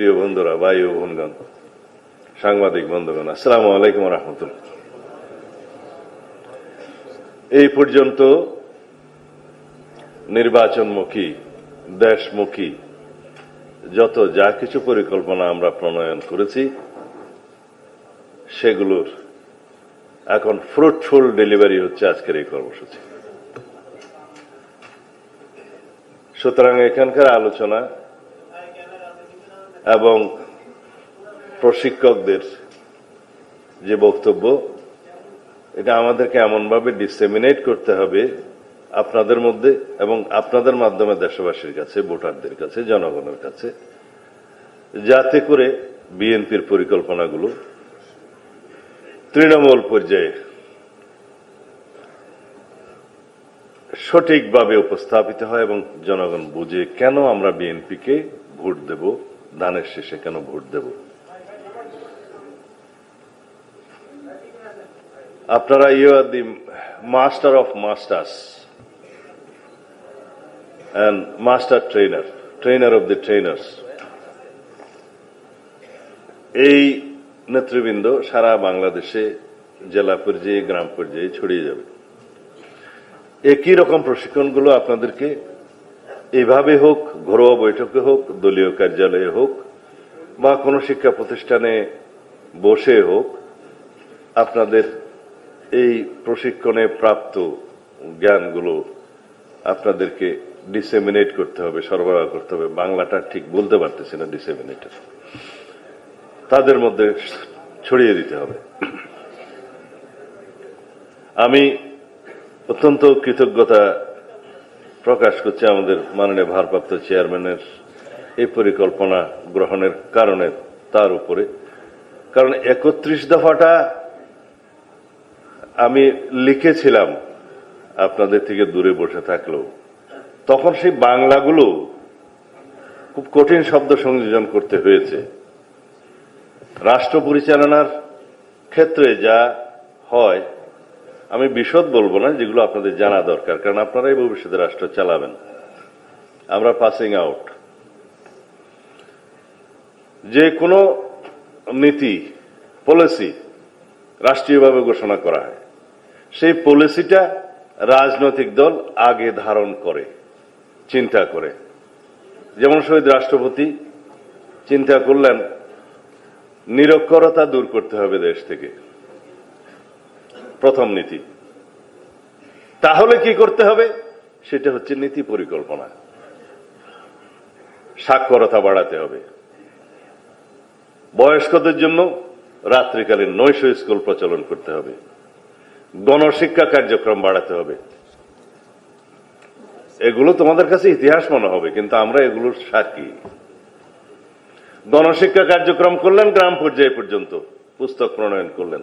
প্রিয় বন্ধুরা, ভাই ও বোনগণ, সাংবাদিক বন্ধুগণ, আসসালামু আলাইকুম রহমতুল্লাহ। এই পর্যন্ত নির্বাচনমুখী, দেশমুখী, যত যা কিছু পরিকল্পনা আমরা প্রণয়ন করেছি, সেগুলোর এখন ফ্রুটফুল ডেলিভারি হচ্ছে আজকের এই কর্মসূচি। সুতরাং এখানকার আলোচনা এবং প্রশিক্ষকদের যে বক্তব্য, এটা আমাদেরকে এমনভাবে ডিসেমিনেট করতে হবে আপনাদের মধ্যে এবং আপনাদের মাধ্যমে দেশবাসীর কাছে, ভোটারদের কাছে, জনগণের কাছে, যাতে করে বিএনপির পরিকল্পনাগুলো তৃণমূল পর্যায়ে সঠিকভাবে উপস্থাপিত হয় এবং জনগণ বুঝে কেন আমরা বিএনপিকে ভোট দেব। ধানের শেষে কেন ভোট দেব? আপনারা you are the master of masters and master trainer trainer of the trainers এই নেতৃবৃন্দ সারা বাংলাদেশে, জেলা পর্যায়ে, গ্রাম পর্যায়ে ছড়িয়ে যাবে। একই রকম প্রশিক্ষণগুলো আপনাদেরকে এইভাবে হোক, ঘরোয়া বৈঠকে হোক, দলীয় কার্যালয়ে হোক, বা কোনো শিক্ষা প্রতিষ্ঠানে বসে হোক, আপনাদের এই প্রশিক্ষণে প্রাপ্ত জ্ঞানগুলো আপনাদেরকে ডিসেমিনেট করতে হবে, সরবরাহ করতে হবে। বাংলাটা ঠিক বলতে পারতেছি না ডিসেমিনেট তাদের মধ্যে ছড়িয়ে দিতে হবে। আমি অত্যন্ত কৃতজ্ঞতা প্রকাশ করছে আমাদের মাননীয় ভারপ্রাপ্ত চেয়ারম্যানের এই পরিকল্পনা গ্রহণের কারণে তার উপরে। কারণ একত্রিশ দফাটা আমি লিখেছিলাম আপনাদের থেকে দূরে বসে থাকলেও। তখন সেই বাংলাগুলো খুব কঠিন শব্দ সংযোজন করতে হয়েছে। রাষ্ট্র পরিচালনার ক্ষেত্রে যা হয় আমি বিশদ বলব না, যেগুলো আপনাদের জানা দরকার, কারণ আপনারাই ভবিষ্যতে রাষ্ট্র চালাবেন। আমরা পাসিং আউট যে কোনো নীতি পলিসি রাষ্ট্রীয়ভাবে ঘোষণা করা হয়, সেই পলিসিটা রাজনৈতিক দল আগে ধারণ করে, চিন্তা করে। যেমন শহীদ রাষ্ট্রপতি চিন্তা করলেন, নিরক্ষরতা দূর করতে হবে দেশ থেকে। প্রথম নীতি। তাহলে কি করতে হবে? সেটা হচ্ছে নীতি পরিকল্পনা। সাক্ষরতা বাড়াতে হবে। বয়স্কদের জন্য রাত্রিকালীন নৈশ স্কুল প্রচলন করতে হবে। গণশিক্ষা কার্যক্রম বাড়াতে হবে। এগুলো তোমাদের কাছে ইতিহাস মনে হবে, কিন্তু আমরা এগুলোর সাক্ষী। গণশিক্ষা কার্যক্রম করলেন, গ্রাম পর্যায়ে পর্যন্ত পুস্তক প্রণয়ন করলেন।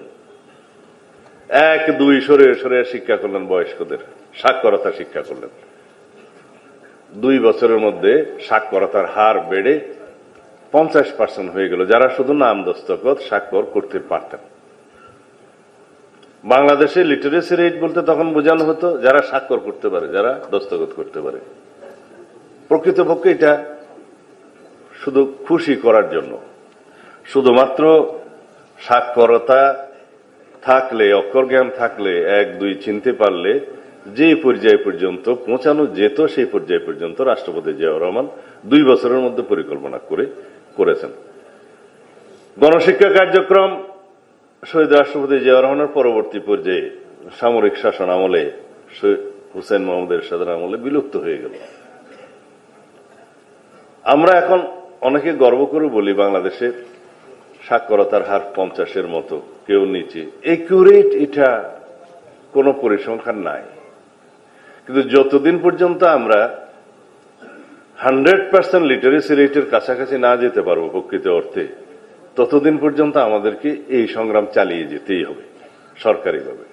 এক, দুই, সরে সরে শিক্ষা করলেন বয়স্কদের। সাক্ষরতা শিক্ষা করলেন। দুই বছরের মধ্যে সাক্ষরতার হার বেড়ে পঞ্চাশ পার্সেন্ট হয়ে গেল। যারা শুধু নাম দস্তখত স্বাক্ষর করতে পারতেন। বাংলাদেশে লিটারেসি রেট বলতে তখন বোঝানো হতো, যারা স্বাক্ষর করতে পারে, যারা দস্তখত করতে পারে। প্রকৃতপক্ষে এটা শুধু খুশি করার জন্য। শুধুমাত্র সাক্ষরতা থাকলে, অক্ষর জ্ঞান থাকলে, এক, দুই চিনতে পারলে যে পর্যায় পর্যন্ত পৌঁছানো যেত, সেই পর্যায় পর্যন্ত রাষ্ট্রপতি জিয়াউর রহমান দুই বছরের মধ্যে পরিকল্পনা করে করেছেন। গণশিক্ষা কার্যক্রম শহীদ রাষ্ট্রপতি জিয়াউর রহমানের পরবর্তী পর্যায়ে সামরিক শাসন আমলে হুসেন মোহাম্মদের সাধারণ আমলে বিলুপ্ত হয়ে গেল। আমরা এখন অনেকে গর্ব করে বলি, বাংলাদেশে সাক্ষরতার হার পঞ্চাশের মতো, কেউ নিচে। একুরেট এটা কোনো পরিসংখ্যান নাই। কিন্তু যতদিন পর্যন্ত আমরা হান্ড্রেড পার্সেন্ট লিটারেসি রেটের কাছাকাছি না যেতে পারব প্রকৃত অর্থে, ততদিন পর্যন্ত আমাদেরকে এই সংগ্রাম চালিয়ে যেতেই হবে, সরকারিভাবে।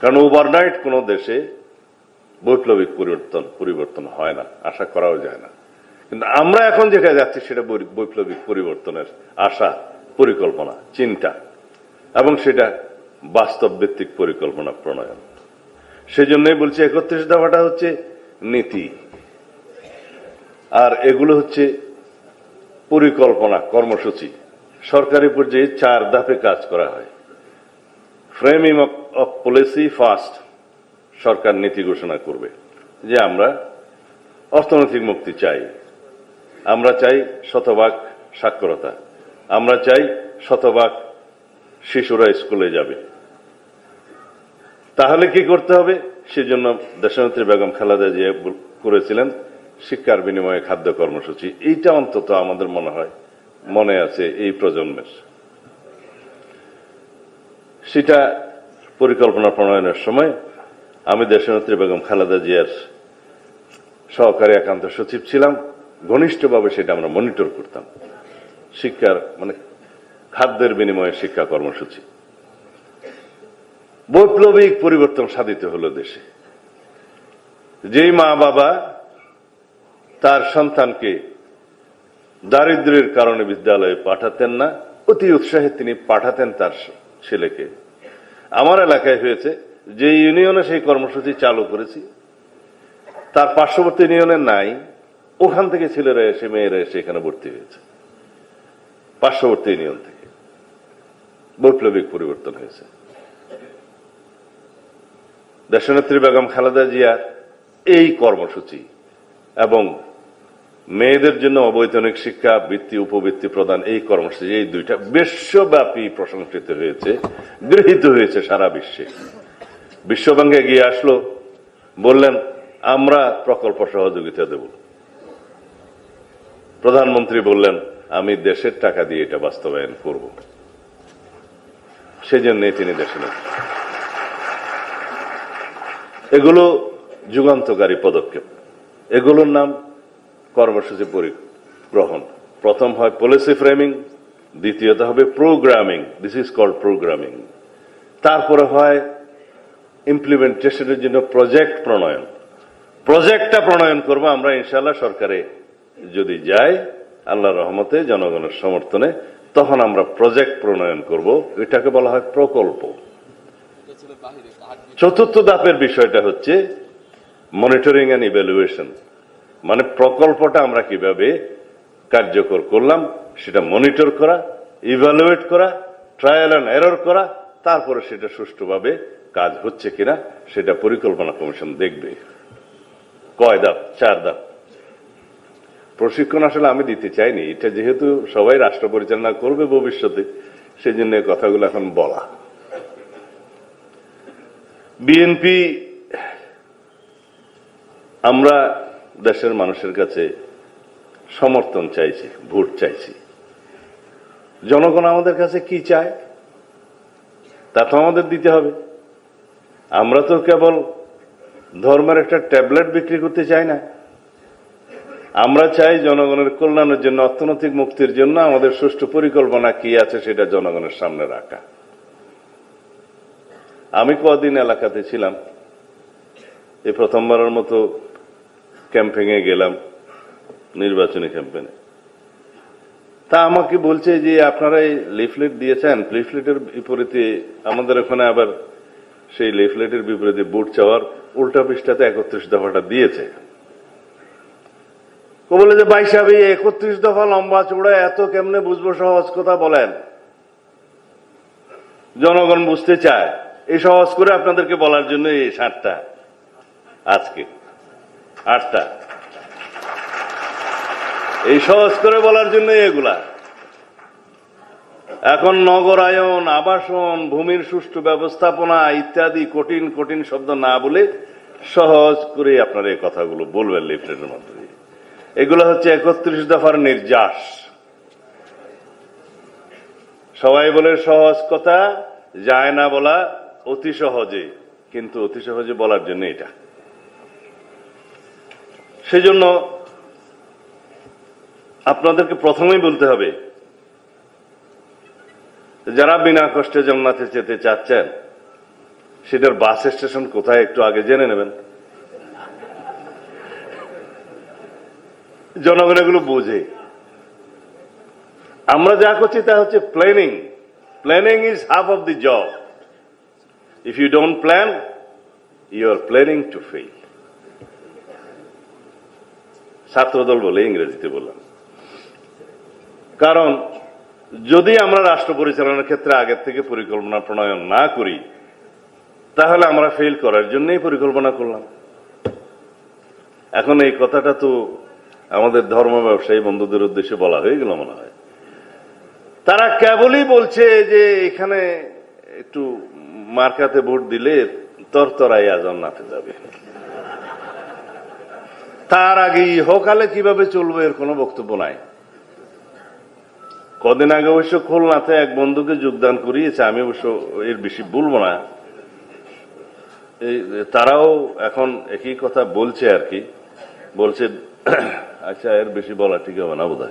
কারণ ওভারনাইট কোনো দেশে বৈপ্লবিক পরিবর্তন পরিবর্তন হয় না, আশা করাও যায় না। কিন্তু আমরা এখন যেটা যাচ্ছি সেটা বৈপ্লবিক পরিবর্তনের আশা, পরিকল্পনা, চিন্তা এবং সেটা বাস্তব ভিত্তিক পরিকল্পনা প্রণয়ন। সেজন্যই বলছি একত্রিশ দফাটা হচ্ছে নীতি আর এগুলো হচ্ছে পরিকল্পনা, কর্মসূচি। সরকারি পর্যায়ে চার ধাপে কাজ করা হয়। ফ্রেমিং অফ পলিসি ফার্স্ট সরকার নীতি ঘোষণা করবে যে আমরা অর্থনৈতিক মুক্তি চাই। আমরা চাই শতভাগ সাক্ষরতা। আমরা চাই শতভাগ শিশুরা স্কুলে যাবে। তাহলে কি করতে হবে? সেজন্য দেশনেত্রী বেগম খালেদা জিয়া করেছিলেন শিক্ষার বিনিময়ে খাদ্য কর্মসূচি। এইটা অন্তত আমাদের মনে হয়, মনে আছে এই প্রজন্মের। সেটা পরিকল্পনা প্রণয়নের সময় আমি দেশনেত্রী বেগম খালেদা জিয়ার সহকারী একান্ত সচিব ছিলাম। ঘনিষ্ঠভাবে সেটা আমরা মনিটর করতাম। শিক্ষার মানে খাদ্যের বিনিময়ে শিক্ষা কর্মসূচি। বৈপ্লবিক পরিবর্তন সাধিত হলো দেশে। যেই মা বাবা তার সন্তানকে দারিদ্র্যের কারণে বিদ্যালয়ে পাঠাতেন না, অতি উৎসাহে তিনি পাঠাতেন তার ছেলেকে। আমার এলাকায় হয়েছে, যে ইউনিয়নে সেই কর্মসূচি চালু করেছি, তার পার্শ্ববর্তী ইউনিয়নে নাই। ওখান থেকে ছেলেরা এসে, মেয়েরা এসে এখানে ভর্তি হয়েছে। পার্শ্ববর্তী ইউনিয়ন থেকে। বৈপ্লবিক পরিবর্তন হয়েছে। দেশনেত্রী বেগম খালেদা জিয়া এই কর্মসূচি এবং মেয়েদের জন্য অবৈতনিক শিক্ষা, বৃত্তি, উপবৃত্তি প্রদান এই কর্মসূচি, এই দুইটা বিশ্বব্যাপী প্রশংসিত হয়েছে, গৃহীত হয়েছে সারা বিশ্বে। বিশ্বব্যাংকে গিয়ে আসলো, বললেন, আমরা প্রকল্প সহযোগিতা দেব। প্রধানমন্ত্রী বললেন, আমি দেশের টাকা দিয়ে এটা বাস্তবায়ন করব। সেজন্যই তিনি দেশে এগুলো যুগান্তকারী পদক্ষেপ। এগুলোর নাম কর্মসূচি পরিগ্রহণ। প্রথম হয় পলিসি ফ্রেমিং দ্বিতীয়ত হবে programming this is call programming তারপরে হয় ইমপ্লিমেন্টেশনের জন্য প্রজেক্ট প্রণয়ন। প্রজেক্টটা প্রণয়ন করব আমরা ইনশাল্লাহ সরকারে যদি যাই আল্লাহ রহমতে জনগণের সমর্থনে, তখন আমরা প্রজেক্ট প্রণয়ন করব, এটাকে বলা হয় প্রকল্প। চতুর্থ ধাপের বিষয়টা হচ্ছে মনিটরিং অ্যান্ড ইভ্যালুয়েশন মানে প্রকল্পটা আমরা কীভাবে কার্যকর করলাম, সেটা মনিটর করা ইভ্যালুয়েট করা ট্রায়াল অ্যান্ড এরর করা, তারপরে সেটা সুষ্ঠুভাবে কাজ হচ্ছে কিনা, সেটা পরিকল্পনা কমিশন দেখবে। কয় ধাপ? চার ধাপ। প্রশিক্ষণ আসলে আমি দিতে চাইনি। এটা যেহেতু সবাই রাষ্ট্র পরিচালনা করবে ভবিষ্যতে সেই জন্য কথাগুলো এখন বলা। বিএনপি, আমরা দেশের মানুষের কাছে সমর্থন চাইছি, ভোট চাইছি। জনগণ আমাদের কাছে কি চায়, তা তো আমাদের দিতে হবে। আমরা তো কেবল ধর্মের একটা ট্যাবলেট বিক্রি করতে চাই না। আমরা চাই জনগণের কল্যাণের জন্য, অর্থনৈতিক মুক্তির জন্য আমাদের সুষ্ঠু পরিকল্পনা কি আছে সেটা জনগণের সামনে রাখা। আমি কদিন এলাকাতে ছিলাম। এই প্রথমবারের মতো ক্যাম্পেইন গেলাম নির্বাচনী ক্যাম্পেইনে তা আমাকে বলছে যে, আপনারা এই লিফলেট দিয়েছেন লিফলেটের বিপরীতে আমাদের ওখানে আবার সেই লিফলেটের বিপরীতে বুট চাওয়ার উল্টা পৃষ্ঠাতে একত্রিশ দফাটা দিয়েছে। ও বলে যে, ভাই সাহেব, এই একত্রিশ দফা লম্বা চৌড়া এত কেমনে বুঝব সহজ কথা বলেন? জনগণ বুঝতে চায়। এই সহজ করে আপনাদেরকে বলার জন্য এই সাতটা আজকে আটটা এই সহজ করে বলার জন্য এগুলা। এখন নগরায়ন, আবাসন, ভূমির সুষ্ঠু ব্যবস্থাপনা ইত্যাদি কঠিন কঠিন শব্দ না বলে সহজ করে আপনারা এই কথাগুলো বলবেন লিফলেটের মধ্যে দিয়ে। এগুলো হচ্ছে একত্রিশ দফার নির্যাস। সবাই বলে সহজ কথা, যায় না বলা অতি সহজে, কিন্তু অতি সহজে বলার জন্য এটা। সেজন্য আপনাদেরকে প্রথমেই বলতে হবে, যারা বিনা কষ্টে জগন্নাথে যেতে চাচ্ছেন, সেটার বাস স্টেশন কোথায় একটু আগে জেনে নেবেন। জনগণ এগুলো বোঝে। আমরা যা করছি তা হচ্ছে planning planning is half of the job if you don't plan you are planning to fail ছাত্রদল বলে, ইংরেজিতে বললাম। কারণ, যদি আমরা রাষ্ট্র পরিচালনার ক্ষেত্রে আগের থেকে পরিকল্পনা প্রণয়ন না করি, তাহলে আমরা ফেল করার জন্যই পরিকল্পনা করলাম। এখন এই কথাটা তো আমাদের ধর্ম ব্যবসায়ী বন্ধুদের উদ্দেশ্যে বলা হয়ে গেল মনে হয়। তারা কেবলই বলছে যে এখানে একটু মার্কাতে ভোট দিলে তরতরাই আজন নাতে যাবে। তার আগে ইহকালে কীভাবে চলবে এর কোনো বক্তব্য নাই। কদিন আগে অবশ্য খুলনাতে এক বন্ধুকে যোগদান করিয়েছে, আমি অবশ্য এর বেশি বলব না। তারাও এখন একই কথা বলছে আর কি। বলছে আচ্ছা এর বেশি বলা ঠিক হবে না বোধ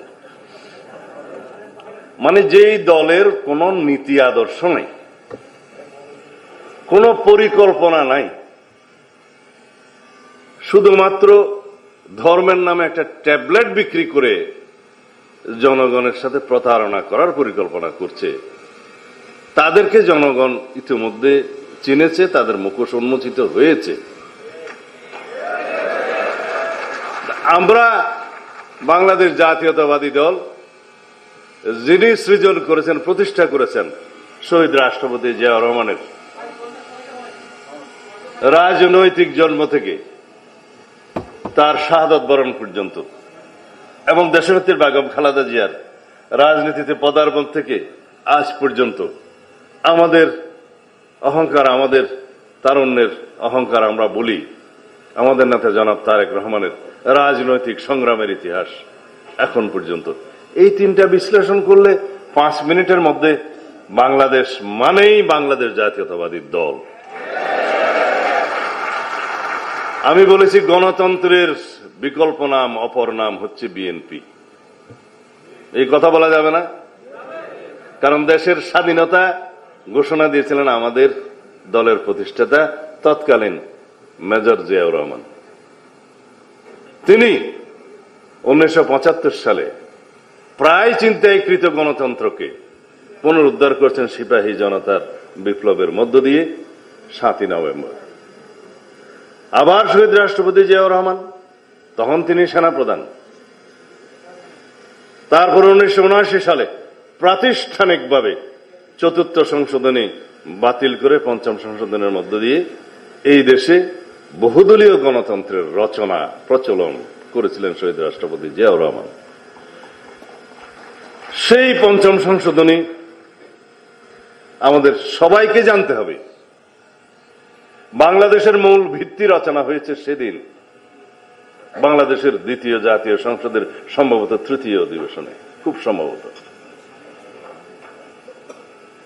মানে যেই দলের কোন নীতি আদর্শ নেই, কোন পরিকল্পনা নাই, শুধুমাত্র ধর্মের নামে একটা ট্যাবলেট বিক্রি করে জনগণের সাথে প্রতারণা করার পরিকল্পনা করছে, তাদেরকে জনগণ ইতিমধ্যে চিনেছে, তাদের মুখোশ উন্মোচিত হয়েছে। আমরা বাংলাদেশ জাতীয়তাবাদী দল, যিনি সৃজন করেছেন, প্রতিষ্ঠা করেছেন শহীদ রাষ্ট্রপতি জিয়া রহমানের রাজনৈতিক জন্ম থেকে তার শাহাদত বরণ পর্যন্ত এবং দেশনেত্রীর বেগম খালাদা জিয়ার রাজনীতিতে পদার্পণ থেকে আজ পর্যন্ত আমাদের অহংকার, আমাদের তারুণ্যের অহংকার আমরা বলি। আমাদের নেতা জনাব তারেক রহমানের রাজনৈতিক সংগ্রামের ইতিহাস এখন পর্যন্ত। এই তিনটা বিশ্লেষণ করলে পাঁচ মিনিটের মধ্যে বাংলাদেশ মানেই বাংলাদেশ জাতীয়তাবাদী দল। আমি বলেছি গণতন্ত্রের বিকল্প নাম, অপর নাম হচ্ছে বিএনপি এই কথা বলা যাবে না? কারণ দেশের স্বাধীনতা ঘোষণা দিয়েছিলেন আমাদের দলের প্রতিষ্ঠাতা তৎকালীন মেজর জিয়াউর রহমান। তিনি উনিশশো পঁচাত্তর সালে প্রায় চিন্তায়কৃত গণতন্ত্রকে পুনরুদ্ধার করছেন সিপাহী জনতার বিপ্লবের মধ্য দিয়ে সাতই নভেম্বর। আবার শহীদ রাষ্ট্রপতি জিয়াউর রহমান, তখন তিনি সেনাপ্রধান। তারপর উনিশশো উনআশি সালে প্রাতিষ্ঠানিকভাবে চতুর্থ সংশোধনী বাতিল করে পঞ্চম সংশোধনের মধ্য দিয়ে এই দেশে বহুদলীয় গণতন্ত্রের রচনা, প্রচলন করেছিলেন শহীদ রাষ্ট্রপতি জিয়াউর রহমান। সেই পঞ্চম সংশোধনী আমাদের সবাইকে জানতে হবে। বাংলাদেশের মূল ভিত্তি রচনা হয়েছে সেদিন, বাংলাদেশের দ্বিতীয় জাতীয় সংসদের সম্ভবত তৃতীয় অধিবেশনে, খুব সম্ভবত।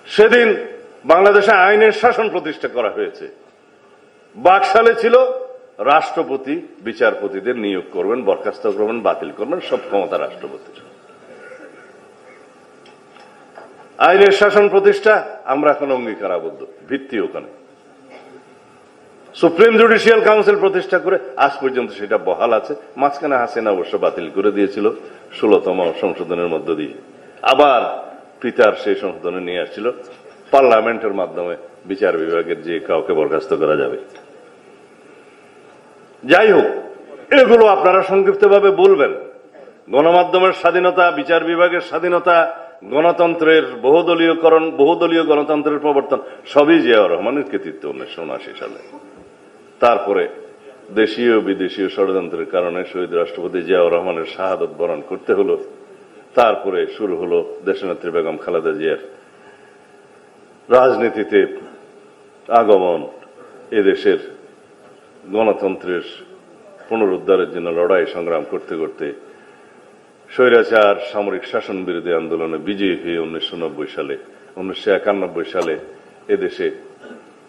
সেদিন বাংলাদেশে আইনের শাসন প্রতিষ্ঠা করা হয়েছে। বাকশালে ছিল রাষ্ট্রপতি, বিচারপতিদের নিয়োগ করবেন, বরখাস্ত করবেন, বাতিল করবেন, সব ক্ষমতা রাষ্ট্রপতির। আইনের শাসন প্রতিষ্ঠা, আমরা এখন অঙ্গীকার আবদ্ধ ভিত্তি ওখানে। সুপ্রিম জুডিশিয়াল কাউন্সিল প্রতিষ্ঠা করে, আজ পর্যন্ত সেটা বহাল আছে। মাঝখানে হাসিনা অবশ্য বাতিল করে দিয়েছিল, ষোলতম সংশোধনের মধ্য দিয়ে। আবার পিতার সেই সংশোধনে নিয়ে আসছিল, পার্লামেন্টের মাধ্যমে বিচার বিভাগের যে কাউকে বরখাস্ত করা যাবে। যাই হোক, এগুলো আপনারা সংক্ষিপ্তভাবে বলবেন। গণমাধ্যমের স্বাধীনতা, বিচার বিভাগের স্বাধীনতা, গণতন্ত্রের বহুদলীয়করণ, বহুদলীয় গণতন্ত্রের প্রবর্তন, সবই জিয়াউর রহমানের কৃতিত্ব উনিশশো উনআশি সালে। তারপরে দেশীয়, বিদেশীয় ষড়যন্ত্রের কারণে শহীদ রাষ্ট্রপতি জিয়াউর রহমানের শাহাদত বরণ করতে হলো। তারপরে শুরু হলো দেশনেত্রী বেগম খালেদা জিয়ার রাজনীতিতে আগমন এদেশের গণতন্ত্রের পুনরুদ্ধারের জন্য লড়াই সংগ্রাম করতে করতে স্বৈরাচার, সামরিক শাসন বিরোধী আন্দোলনে বিজয়ী হয়ে উনিশশো নব্বই সালে, উনিশশো একানব্বই সালে এদেশে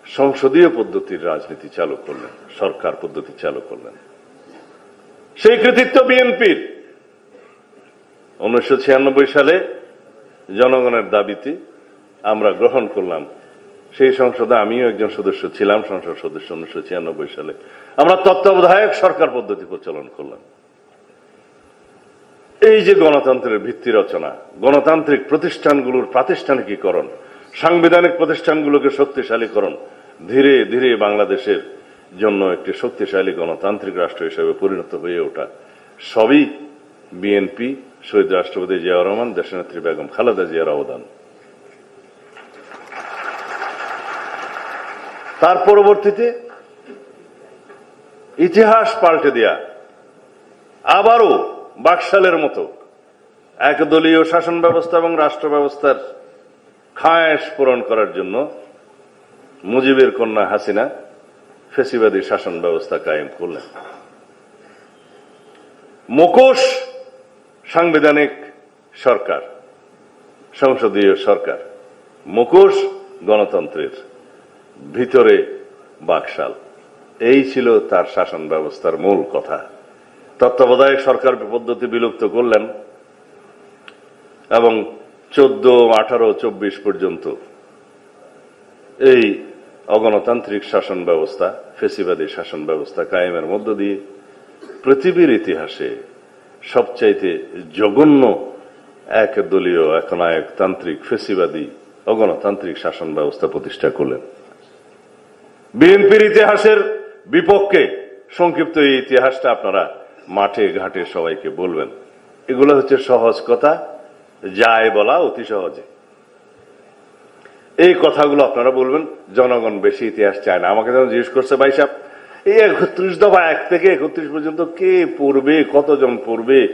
সংসদীয় পদ্ধতির রাজনীতি চালু করলেন, সরকার পদ্ধতি চালু করলেন। সেই কৃতিত্ব বিএনপির। উনিশশো ছিয়ানব্বই সালে জনগণের দাবিতে আমরা গ্রহণ করলাম সেই সংসদে আমিও একজন সদস্য ছিলাম, সংসদ সদস্য উনিশশো ছিয়ানব্বই সালে। আমরা তত্ত্বাবধায়ক সরকার পদ্ধতি প্রচলন করলাম। এই যে গণতন্ত্রের ভিত্তি রচনা, গণতান্ত্রিক প্রতিষ্ঠানগুলোর প্রাতিষ্ঠানিকীকরণ, সাংবিধানিক প্রতিষ্ঠানগুলোকে শক্তিশালীকরণ, ধীরে ধীরে বাংলাদেশের জন্য একটি শক্তিশালী গণতান্ত্রিক রাষ্ট্র হিসেবে পরিণত হয়ে ওঠা, সবই বিএনপি, শহীদ রাষ্ট্রপতি জিয়াউর রহমান, দেশনেত্রী বেগম খালেদা জিয়ার অবদান। তার পরবর্তীতে ইতিহাস পাল্টে দেয়া, আবারও বাকশালের মতো একদলীয় শাসন ব্যবস্থা এবং রাষ্ট্র ব্যবস্থার খায়েশ পূরণ করার জন্য মুজিবের কন্যা হাসিনা ফেসিবাদী শাসন ব্যবস্থা কায়েম করলেন। মুখোশ সাংবিধানিক সরকার, সংসদীয় সরকার, মুখোশ গণতন্ত্রের ভিতরে বাকশাল। এই ছিল তার শাসন ব্যবস্থার মূল কথা। তত্ত্বাবধায়ক সরকার পদ্ধতি বিলুপ্ত করলেন এবং চোদ্দ আঠারো চব্বিশ পর্যন্ত এই অগণতান্ত্রিক শাসন ব্যবস্থা, ফেসিবাদী শাসন ব্যবস্থা কায়েমের মধ্য দিয়ে পৃথিবীর ইতিহাসে সবচাইতে জঘন্য এক দলীয় একনায়কতান্ত্রিক, ফেসিবাদী, অগণতান্ত্রিক শাসন ব্যবস্থা প্রতিষ্ঠা করলেন। বিএনপির ইতিহাসের বিপক্ষে সংক্ষিপ্ত এই ইতিহাসটা আপনারা মাঠে ঘাটে সবাইকে বলবেন। এগুলো হচ্ছে সহজ কথা, যায় বলা অতি সহজে। এই কথাগুলো আপনারা বলবেন, জনগণ বেশি ইতিহাস চায় না। আমাকে যখন জিজ্ঞেস করছে, ভাই সাহেব, এই একত্রিশ দফা এক থেকে একত্রিশ পর্যন্ত কে পড়বে? কতজন পড়বে?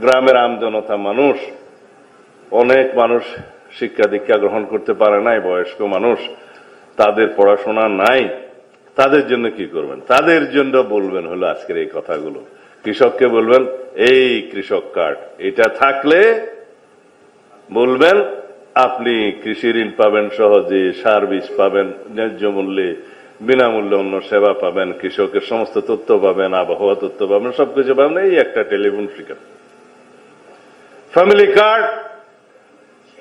গ্রামের আম জনতা মানুষ? অনেক মানুষ শিক্ষা দীক্ষা গ্রহণ করতে পারে নাই, বয়স্ক মানুষ। তাদের পড়াশোনা নাই, তাদের জন্য কি করবেন? তাদের জন্য বলবেন হলো আজকের এই কথাগুলো। কৃষককে বলবেন, এই কৃষক কার্ড, এটা থাকলে বলবেন, আপনি কৃষি ঋণ পাবেন, সহজে সার বীজ পাবেন, ন্যায্য মূল্যে বিনামূল্যে অন্য সেবা পাবেন, কৃষকের সমস্ত তথ্য পাবেন, আবহাওয়া তথ্য পাবেন, সবকিছু পাবেন, এই একটা টেলিফোন ফ্যামিলি কার্ড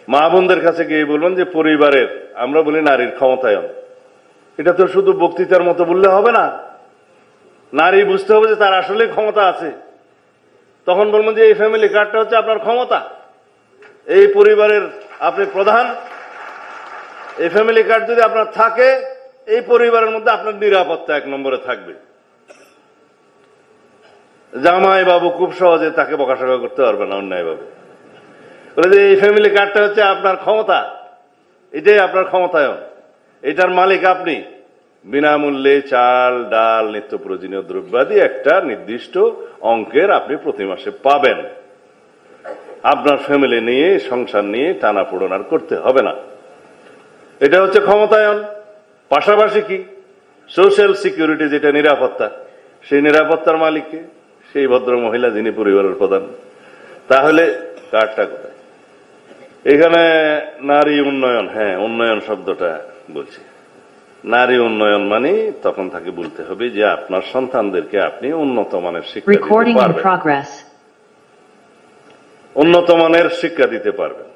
মা বোনদের কাছে গিয়ে বলবেন যে, পরিবারের, আমরা বলি নারীর ক্ষমতায়ন। এটা তো শুধু বক্তৃতার মতো বললে হবে না। নারী বুঝতে হবে যে তার আসলে ক্ষমতা আছে। তখন বলবেন যে, এই ফ্যামিলি কার্ডটা হচ্ছে আপনার ক্ষমতা। এই পরিবারের আপনি প্রধান। এই ফ্যামিলি কার্ড যদি আপনার থাকে, এই পরিবারের মধ্যে আপনার নিরাপত্তা এক নম্বরে থাকবে। জামাই বাবু খুব সহজে তাকে বকাশকা করতে পারবে না অন্যায় বাবু বলে যে, এই ফ্যামিলি কার্ডটা হচ্ছে আপনার ক্ষমতা। এটাই আপনার ক্ষমতায়ন, এটার মালিক আপনি। বিনামূল্যে চাল, ডাল নিত্য প্রয়োজনীয় দ্রব্যাদি একটা নির্দিষ্ট অঙ্কের আপনি প্রতি মাসে পাবেন। আপনার ফ্যামিলি নিয়ে, সংসার নিয়ে টানা আর করতে হবে না। এটা হচ্ছে ক্ষমতায়ন। পাশাপাশি কি? সোশ্যাল সিকিউরিটি যেটা, নিরাপত্তা। সেই নিরাপত্তার মালিককে, সেই ভদ্র মহিলা যিনি পরিবারের প্রধান। তাহলে কার্ডটা এখানে নারী উন্নয়ন হ্যাঁ উন্নয়ন শব্দটা বলছি। নারী উন্নয়ন মানে তখন তাকে বলতে হবে যে আপনার সন্তানদেরকে আপনি উন্নত মানের শিক্ষা দিতে পারবেন। উন্নত মানের শিক্ষা দিতে পারবেন।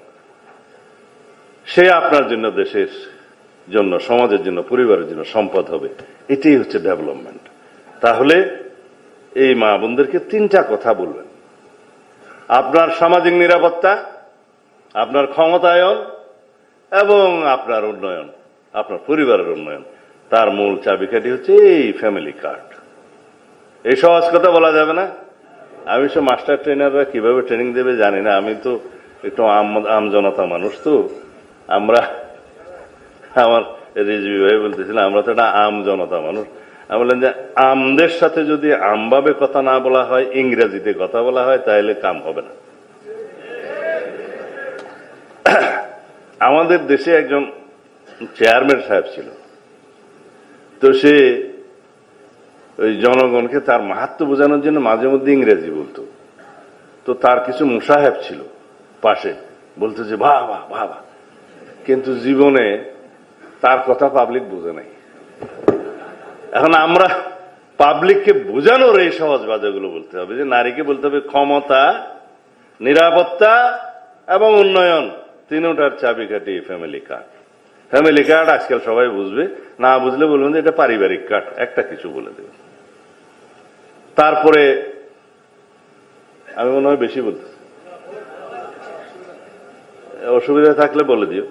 সে আপনার জন্য দেশের জন্য সমাজের জন্য পরিবারের জন্য সম্পদ হবে। এটাই হচ্ছে ডেভেলপমেন্ট তাহলে এই মা বোনদেরকে তিনটা কথা বলবেন। আপনার সামাজিক নিরাপত্তা আপনার ক্ষমতায়ন এবং আপনার উন্নয়ন, আপনার পরিবারের উন্নয়ন। তার মূল চাবিকাঠি হচ্ছে এই ফ্যামিলি কার্ড এই সহজ কথা বলা যাবে না? আমি সব মাস্টার ট্রেনাররা কীভাবে ট্রেনিং দেবে জানি না। আমি তো একটু আম আম মানুষ তো। আমরা, আমার রিজভি ভাই বলতেছিলাম আমরা তো একটা আমজনতা মানুষ। আমি বললেন যে, আমদের সাথে যদি আমভাবে কথা না বলা হয়, ইংরেজিতে কথা বলা হয়, তাহলে কাম হবে না। আমাদের দেশে একজন চেয়ারম্যান সাহেব ছিল। তো সে ওই জনগণকে তার মাহাত্ম বোঝানোর জন্য মাঝে মধ্যে ইংরেজি বলতো। তো তার কিছু মুসাহেব ছিল পাশে, বলতো যে, বাহ বাহ বাহ বাহ। কিন্তু জীবনে তার কথা পাবলিক বোঝে নাই। এখন আমরা পাবলিককে বোঝানোর এই সহজ বাজাগুলো বলতে হবে যে, নারীকে বলতে হবে ক্ষমতা, নিরাপত্তা এবং উন্নয়ন। তিনটার চাবিকাঠি ফ্যামিলি কার্ড ফ্যামিলি কার্ড আজকাল সবাই বুঝবে। না বুঝলে বলবেন এটা পারিবারিক কার্ড একটা কিছু বলে দেবে। তারপরে আমি মনে হয় বেশি বলতে অসুবিধা থাকলে বলে দিও।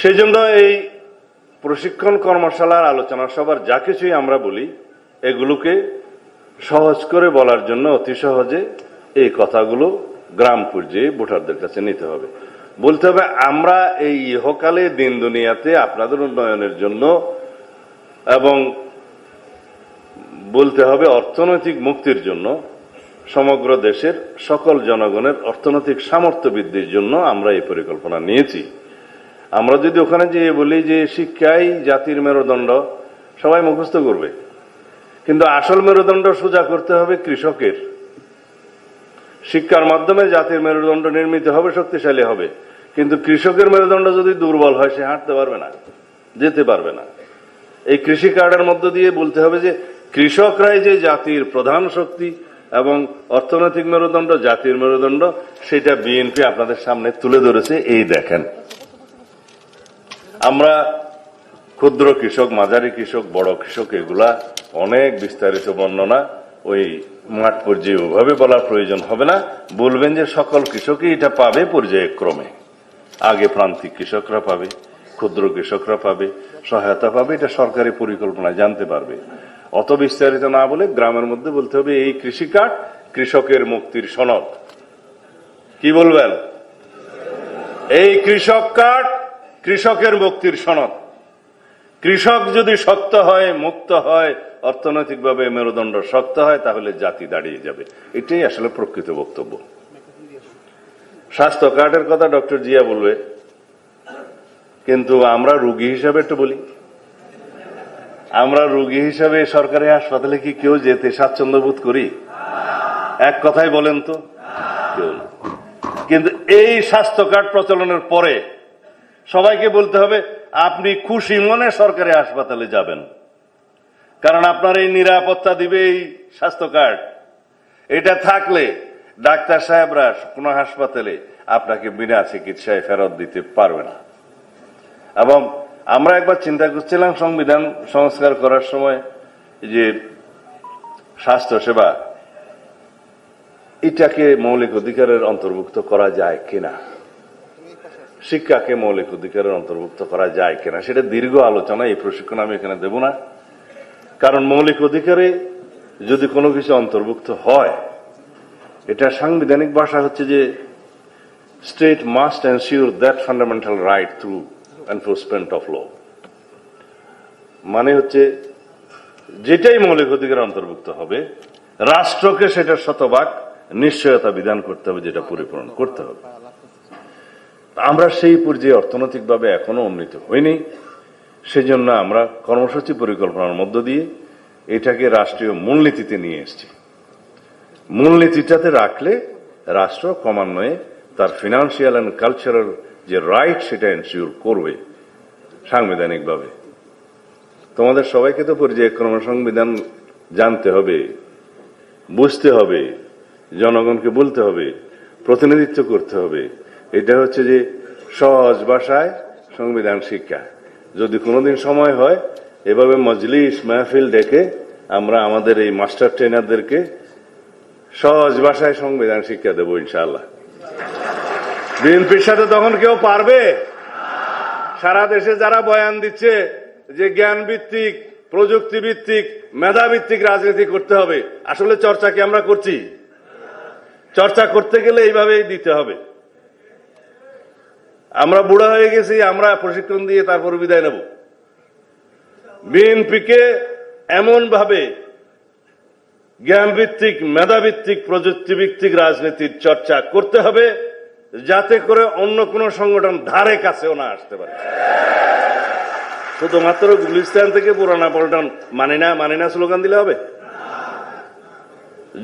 সেই জন্য এই প্রশিক্ষণ কর্মশালার আলোচনা সবার যা কিছুই আমরা বলি, এগুলোকে সহজ করে বলার জন্য অতি সহজে এই কথাগুলো গ্রাম পর্যায়ে ভোটারদের কাছে নিতে হবে। বলতে হবে, আমরা এই ইহকালে দিন দুনিয়াতে আপনাদের উন্নয়নের জন্য এবং বলতে হবে, অর্থনৈতিক মুক্তির জন্য সমগ্র দেশের সকল জনগণের অর্থনৈতিক সামর্থ্য বৃদ্ধির জন্য আমরা এই পরিকল্পনা নিয়েছি। আমরা যদি ওখানে যেয়ে বলি যে, শিক্ষাই জাতির মেরুদণ্ড, সবাই মুখস্থ করবে। কিন্তু আসল মেরুদণ্ড সোজা করতে হবে কৃষকের। শিক্ষার মাধ্যমে জাতির মেরুদণ্ড নির্মিত হবে, শক্তিশালী হবে। কিন্তু কৃষকের মেরুদণ্ড যদি দুর্বল হয়, সে হাঁটতে পারবে না, যেতে পারবে না। এই কৃষি কার্ডের মধ্য দিয়ে বলতে হবে যে, কৃষকরাই যে জাতির প্রধান শক্তি এবং অর্থনৈতিক মেরুদণ্ড, জাতির মেরুদণ্ড, সেটা বিএনপি আপনাদের সামনে তুলে ধরেছে, এই দেখেন। আমরা ক্ষুদ্র কৃষক, মাঝারি কৃষক, বড় কৃষক, এগুলা অনেক বিস্তারিত বর্ণনা ওই মাঠ পর্যায়ে ওভাবে বলার প্রয়োজন হবে না। বলবেন যে সকল কৃষকই এটা পাবে পর্যায়ক্রমে আগে প্রান্তিক কৃষকরা পাবে, ক্ষুদ্র কৃষকরা পাবে, সহায়তা পাবে, এটা সরকারি পরিকল্পনা জানতে পারবে। অত বিস্তারিত না বলে গ্রামের মধ্যে বলতে হবে, এই কৃষি কার্ড কৃষকের মুক্তির সনদ। কি বলবেন? এই কৃষক কার্ড কৃষকের মুক্তির সনদ। কৃষক যদি শক্ত হয়, মুক্ত হয় অর্থনৈতিকভাবে মেরুদণ্ড শক্ত হয়, তাহলে জাতি দাঁড়িয়ে যাবে। এটাই আসলে প্রকৃত বক্তব্য। স্বাস্থ্য কার্ডের কথা ডক্টর জিয়া বলবে। কিন্তু আমরা রুগী হিসাবে একটু বলি। আমরা রুগী হিসাবে সরকারি হাসপাতালে কি কেউ যেতে স্বাচ্ছন্দ্য বোধ করি? এক কথাই বলেন তো, কেউ না। কিন্তু এই স্বাস্থ্য কার্ড প্রচলনের পরে সবাইকে বলতে হবে, আপনি খুশি মনে সরকারি হাসপাতালে যাবেন। কারণ আপনার এই নিরাপত্তা দিবে এই স্বাস্থ্য কার্ড। এটা থাকলে ডাক্তার সাহেবরা কোনো হাসপাতালে আপনাকে বিনা চিকিৎসায় ফেরত দিতে পারবে না। এবং আমরা একবার চিন্তা করছিলাম সংবিধান সংস্কার করার সময় যে স্বাস্থ্য সেবা, এটাকে মৌলিক অধিকারের অন্তর্ভুক্ত করা যায় কিনা? শিক্ষাকে মৌলিক অধিকারের অন্তর্ভুক্ত করা যায় কিনা? সেটা দীর্ঘ আলোচনা, এই প্রশিক্ষণ আমি এখানে দেব না। কারণ মৌলিক অধিকারে যদি কোনো কিছু অন্তর্ভুক্ত হয়, এটা সাংবিধানিক ভাষা হচ্ছে যে state must ensure that fundamental right through enforcement of law মানে হচ্ছে যেটাই মৌলিক অধিকার অন্তর্ভুক্ত হবে, রাষ্ট্রকে সেটা শতভাগ নিশ্চয়তা বিধান করতে হবে, যেটা পরিপূরণ করতে হবে। আমরা সেই পর্যায়ে অর্থনৈতিকভাবে এখনও উন্নীত হইনি। সেজন্য আমরা কর্মসূচি পরিকল্পনার মধ্য দিয়ে এটাকে রাষ্ট্রীয় মূলনীতিতে নিয়ে এসেছি। মূলনীতিটাতে রাখলে রাষ্ট্র ক্রমান্বয়ে তার ফিনান্সিয়াল অ্যান্ড কালচারাল যে রাইট সেটা এনশিওর করবে সাংবিধানিকভাবে। তোমাদের সবাইকে তো পর্যায়ক্রমে সংবিধান জানতে হবে, বুঝতে হবে, জনগণকে বলতে হবে, প্রতিনিধিত্ব করতে হবে। এটা হচ্ছে যে সহজ ভাষায় সংবিধান শিক্ষা। যদি কোনোদিন সময় হয়, এভাবে মজলিস, মাহফিল ডেকে আমরা আমাদের এই মাস্টার ট্রেনারদেরকে সহজ ভাষায় সংবিধান শিক্ষা দেবো, ইনশাআল্লাহ। বিএনপির সাথে তখন কেউ পারবে? সারা দেশে যারা বয়ান দিচ্ছে যে জ্ঞান ভিত্তিক প্রযুক্তি ভিত্তিক মেধা ভিত্তিক রাজনীতি করতে হবে, আসলে চর্চা কি আমরা করছি? চর্চা করতে গেলে এইভাবেই দিতে হবে। আমরা বুড়া হয়ে গেছি, আমরা প্রশিক্ষণ দিয়ে তারপর বিদায় নেব। বিএনপিকে এমন ভাবে জ্ঞান ভিত্তিক মেধা প্রযুক্তি ভিত্তিক রাজনীতির চর্চা করতে হবে, যাতে করে অন্য কোন সংগঠন ধারে কাছেও না আসতে পারে। শুধুমাত্র গুলিস্তান থেকে পুরানা পল্টন মানি না মানি না স্লোগান দিলে হবে?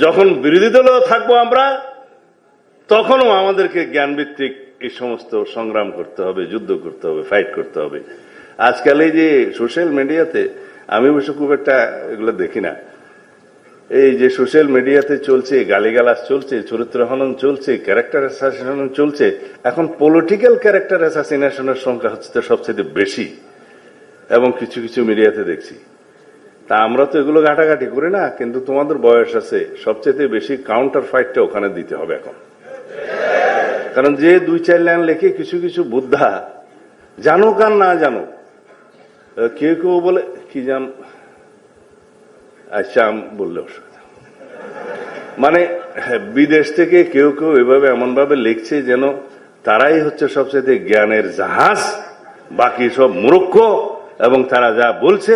যখন বিরোধী দলেও থাকব আমরা, তখনও আমাদেরকে জ্ঞানভিত্তিক এই সমস্ত সংগ্রাম করতে হবে, যুদ্ধ করতে হবে ফাইট করতে হবে। আজকাল এই যে সোশ্যাল মিডিয়াতে আমি অবশ্য খুব একটা এগুলো দেখি না। এই যে সোশ্যাল মিডিয়াতে চলছে গালিগালাস চলছে, চরিত্র হনন চলছে ক্যারেক্টার অ্যাসাসিনেশন চলছে, এখন পলিটিক্যাল ক্যারেক্টার অ্যাসাসিনেশনের সংখ্যা হচ্ছে তো সবচেয়ে বেশি, এবং কিছু কিছু মিডিয়াতে দেখছি। তা আমরা তো এগুলো ঘাটাঘাটি করি না, কিন্তু তোমাদের বয়স আছে সবচেয়ে বেশি কাউন্টার ফাইটটা ওখানে দিতে হবে এখন। কারণ যে দুই চার লাইন লেখে কিছু কিছু বুদ্ধা জানুক আর না জানুক কেউ কেউ বলে কি জান আচ্ছা বললে মানে হ্যাঁ, বিদেশ থেকে কেউ কেউ এভাবে এমন ভাবে লিখছে যেন তারাই হচ্ছে সবচেয়ে জ্ঞানের জাহাজ বাকি সব মূর্খ এবং তারা যা বলছে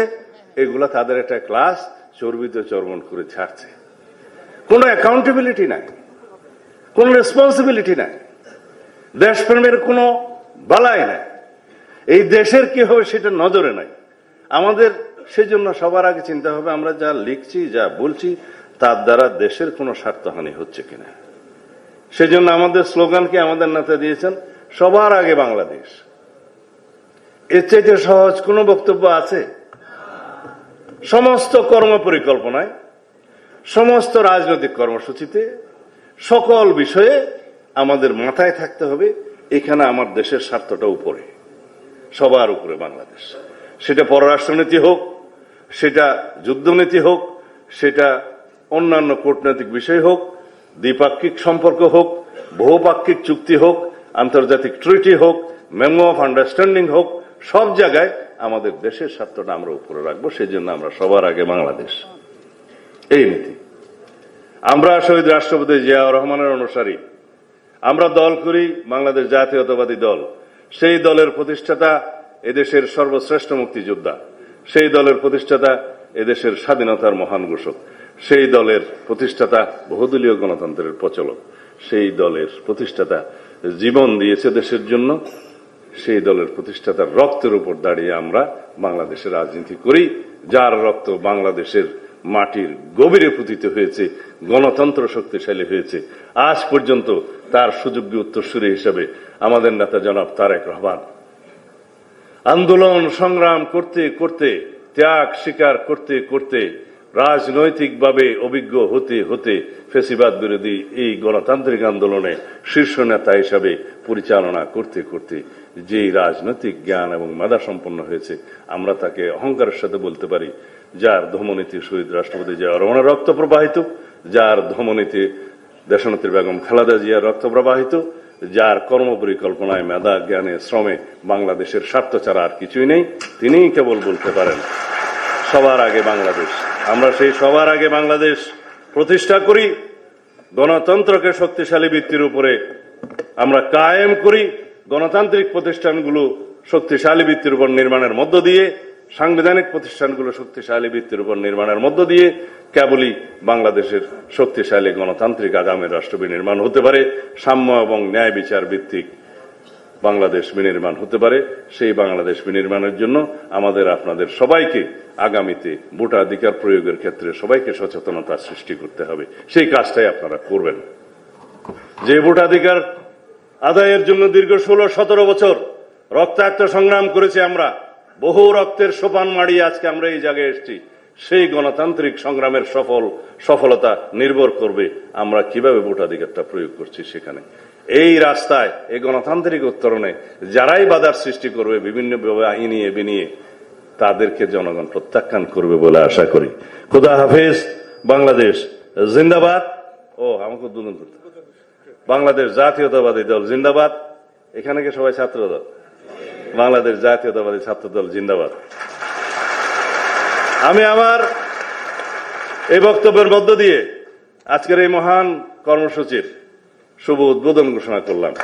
এগুলা তাদের একটা ক্লাস চর্বিত চর্মন করে ছাড়ছে। কোনো অ্যাকাউন্টেবিলিটি নাই কোনো রেসপন্সিবিলিটি নাই। দেশপ্রেমের কোনো বালাই নাই। এই দেশের কি হবে সেটা নজরে নাই। আমাদের সেজন্য সবার আগে চিন্তা হবে, আমরা যা লিখছি, যা বলছি, তার দ্বারা দেশের কোনো স্বার্থহানি হচ্ছে কিনা। সেজন্য আমাদের স্লোগানকে আমাদের নেতা দিয়েছেন? সবার আগে বাংলাদেশ। এর চাইতে সহজ কোনো বক্তব্য আছে? সমস্ত কর্ম পরিকল্পনায় সমস্ত রাজনৈতিক কর্মসূচিতে, সকল বিষয়ে আমাদের মাথায় থাকতে হবে, এখানে আমার দেশের স্বার্থটা উপরে। সবার উপরে বাংলাদেশ। সেটা পররাষ্ট্রনীতি হোক, সেটা যুদ্ধনীতি হোক, সেটা অন্যান্য কূটনৈতিক বিষয় হোক, দ্বিপাক্ষিক সম্পর্ক হোক, বহুপাক্ষিক চুক্তি হোক, আন্তর্জাতিক ট্রিটি হোক, মেমো অফ আন্ডারস্ট্যান্ডিং হোক, সব জায়গায় আমাদের দেশের স্বার্থটা আমরা উপরে রাখব সেই জন্য আমরা সবার আগে বাংলাদেশ। এই নীতি। আমরা শহীদ রাষ্ট্রপতি জিয়াউর রহমানের অনুসারী আমরা দল করি, বাংলাদেশ জাতীয়তাবাদী দল। সেই দলের প্রতিষ্ঠাতা এদেশের সর্বশ্রেষ্ঠ মুক্তিযোদ্ধা। সেই দলের প্রতিষ্ঠাতা এদেশের স্বাধীনতার মহান ঘোষক। সেই দলের প্রতিষ্ঠাতা বহুদলীয় গণতন্ত্রের প্রচলক। সেই দলের প্রতিষ্ঠাতা জীবন দিয়েছে দেশের জন্য। সেই দলের প্রতিষ্ঠাতার রক্তের উপর দাঁড়িয়ে আমরা বাংলাদেশের রাজনীতি করি, যার রক্ত বাংলাদেশের মাটির গভীরে পুতিত হয়েছে, গণতন্ত্র শক্তিশালী হয়েছে। আজ পর্যন্ত তার সুযোগ্য উত্তরসূরি হিসেবে আমাদের নেতা জনাব তারেক রহমান। আন্দোলন সংগ্রাম করতে করতে, ত্যাগ স্বীকার করতে করতে, রাজনৈতিকভাবে অভিজ্ঞ হতে হতে ফেসিবাদ বিরোধী এই গণতান্ত্রিক আন্দোলনে শীর্ষ নেতা হিসাবে পরিচালনা করতে করতে যেই রাজনৈতিক জ্ঞান এবং মেধা সম্পন্ন হয়েছে, আমরা তাকে অহংকারের সাথে বলতে পারি যার ধমনীতি শহীদ রাষ্ট্রপতি জিয়া রহমানের রক্ত প্রবাহিত, যার ধমনীতি দেশনেত্রী বেগম খালেদা জিয়ার রক্ত প্রবাহিত, যার কর্ম পরিকল্পনায় মেধা, জ্ঞানে, শ্রমে বাংলাদেশের স্বার্থ ছাড়া আর কিছুই নেই, তিনিই কেবল বলতে পারেন, সবার আগে বাংলাদেশ। আমরা সেই সবার আগে বাংলাদেশ প্রতিষ্ঠা করি, গণতন্ত্রকে শক্তিশালী ভিত্তির উপরে আমরা কায়েম করি, গণতান্ত্রিক প্রতিষ্ঠানগুলো শক্তিশালী ভিত্তির উপর নির্মাণের মধ্য দিয়ে সাংবিধানিক প্রতিষ্ঠানগুলো শক্তিশালী ভিত্তির উপর নির্মাণের মধ্য দিয়ে কেবলই বাংলাদেশের শক্তিশালী গণতান্ত্রিক আগামী রাষ্ট্র বিনির্মাণ হতে পারে, সাম্য এবং ন্যায় বিচার ভিত্তিক বাংলাদেশ বিনির্মাণ হতে পারে। সেই বাংলাদেশ বিনির্মাণের জন্য আমাদের, আপনাদের সবাইকে আগামীতে ভোটাধিকার প্রয়োগের ক্ষেত্রে সবাইকে সচেতনতা সৃষ্টি করতে হবে। সেই কাজটাই আপনারা করবেন। যে ভোটাধিকার আদায়ের জন্য দীর্ঘ ষোলো সতেরো বছর রক্তাক্ত সংগ্রাম করেছি আমরা বহু রক্তের সোপান মাড়িয়ে আজকে আমরা এই জায়গায় এসেছি। সেই গণতান্ত্রিক সংগ্রামের সফল সফলতা নির্ভর করবে আমরা কীভাবে ভোটাধিকারটা প্রয়োগ করছি সেখানে। এই রাস্তায়, এই গণতান্ত্রিক উত্তরণে যারাই বাধার সৃষ্টি করবে, বিভিন্ন ইনিয়ে বিনিয়ে তাদেরকে জনগণ প্রত্যাখ্যান করবে বলে আশা করি। খুদা হাফেজ, বাংলাদেশ জিন্দাবাদ। ও, আমাকে উদ্বোধন করতে বাংলাদেশ জাতীয়তাবাদী দল জিন্দাবাদ। এখানে কি সবাই ছাত্র দল বাংলাদেশ জাতীয়তাবাদী ছাত্র দল জিন্দাবাদ। আমি আমার এই বক্তব্যের মধ্য দিয়ে আজকের এই মহান কর্মসূচির শুভ উদ্বোধন ঘোষণা করলাম।